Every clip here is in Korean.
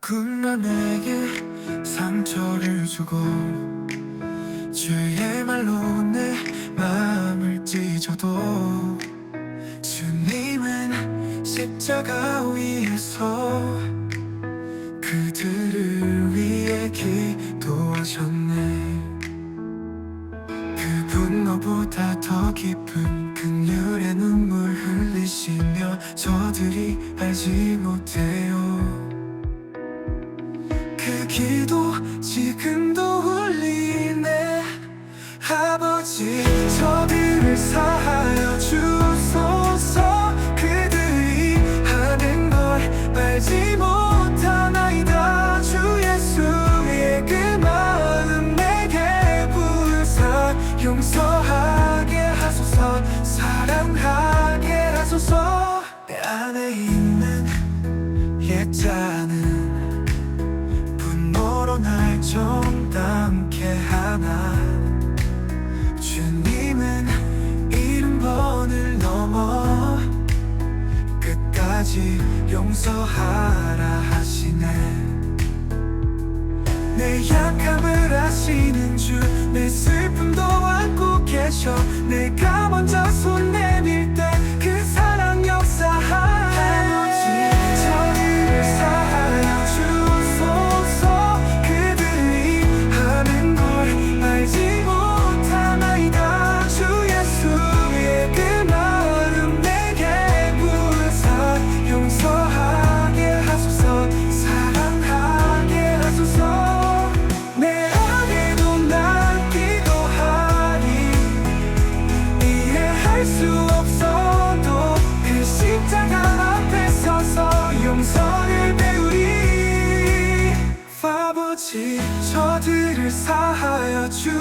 굴러 내게 상처를 주고 주의 말로 내 마음을 찢어도 주님은 십자가 위에서 그들을 위해 기도하셨네. 그 분노보다 더 깊은 극률의 눈물 흘리시며 저들이 알지 그 기도 지금도 울리네. 아버지 저들을 사하여 주소서. 그들이 하는 걸 알지 못하나이다. 주 예수의 그 마음 내게 부으사 용서하게 하소서. 사랑하게 하소서. 내 안에 끝까지 용서하라 하시네. 내 약함을 아시는 주 내 슬픔도 안고 계셔. 내가 먼저 손내 to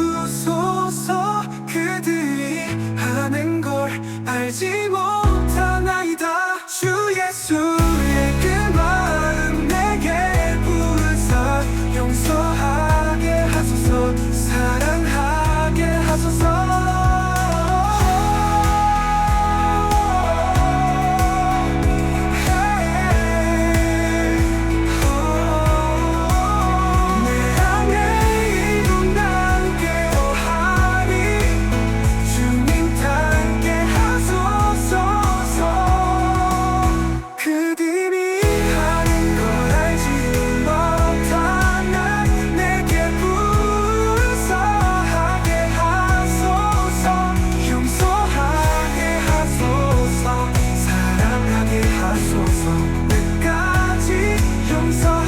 손끝까지 용서